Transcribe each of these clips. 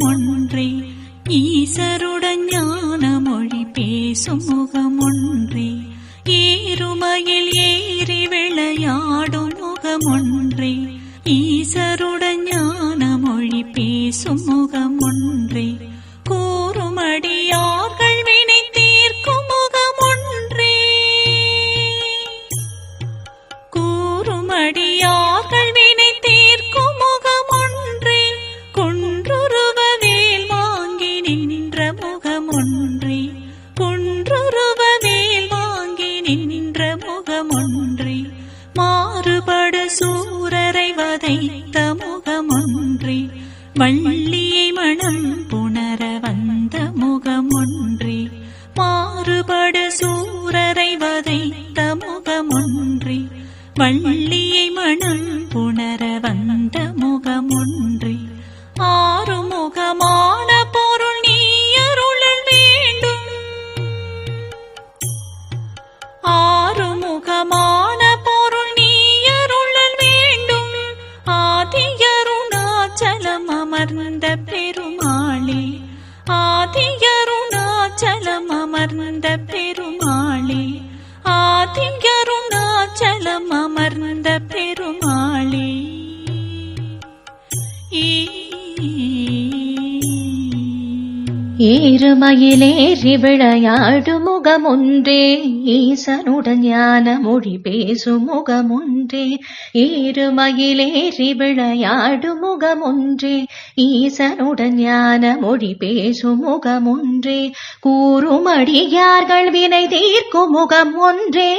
முகமொன்றே ஈசருடன் ஞான மொழி பேசும் முகமொன்றே ஏறுமையில் ஏறி விளையாடும் முகமொன்றே ஈசருடன் ஞான மொழி பேசும் முகமொன்றே கூறுமடியார்கள் வினை தீர்க்கும் முகமொன்றே. கூறுமடியார் பதைத்த வதைத்த வள்ளியை மனம் புணர வந்த முகம் மாறுபடு சூரரை வதைத்த முகம் வள்ளியை மனம் புணர அமர்ந்த பெருமாளே ஆதியருணாச்சலம் அமர்ந்த ஏறுமயிலேறி விளையாடு முகமொன்றே ஈசனுடன் ஞான மொழி பேசு முகமொன்றே. ஏறுமயிலேறி விளையாடு முகமொன்றே ஈசனுடன் ஞான மொழி பேசு முகமொன்றே. கூறும் அடியார்கள் வினை தீர்க்கும் முகம் ஒன்றே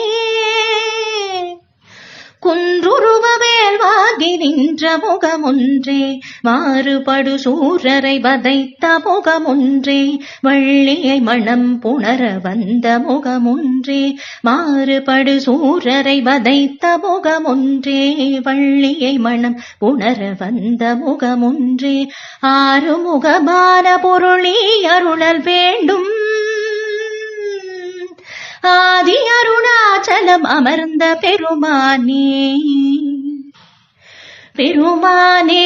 நின்ற முகமொன்றே மாறுபடு சூரரை வதைத்த முகமொன்றே வள்ளியை மனம் புணர வந்த முகமொன்றே மாறுபடு சூரரை வதைத்த முகமொன்றே வள்ளியை மனம் புணர வந்த முகமொன்றே. ஆறுமுகமான பொருளே அருளல் வேண்டும். ஆதி அருணாச்சலம் அமர்ந்த பெருமானே. பெருமானே.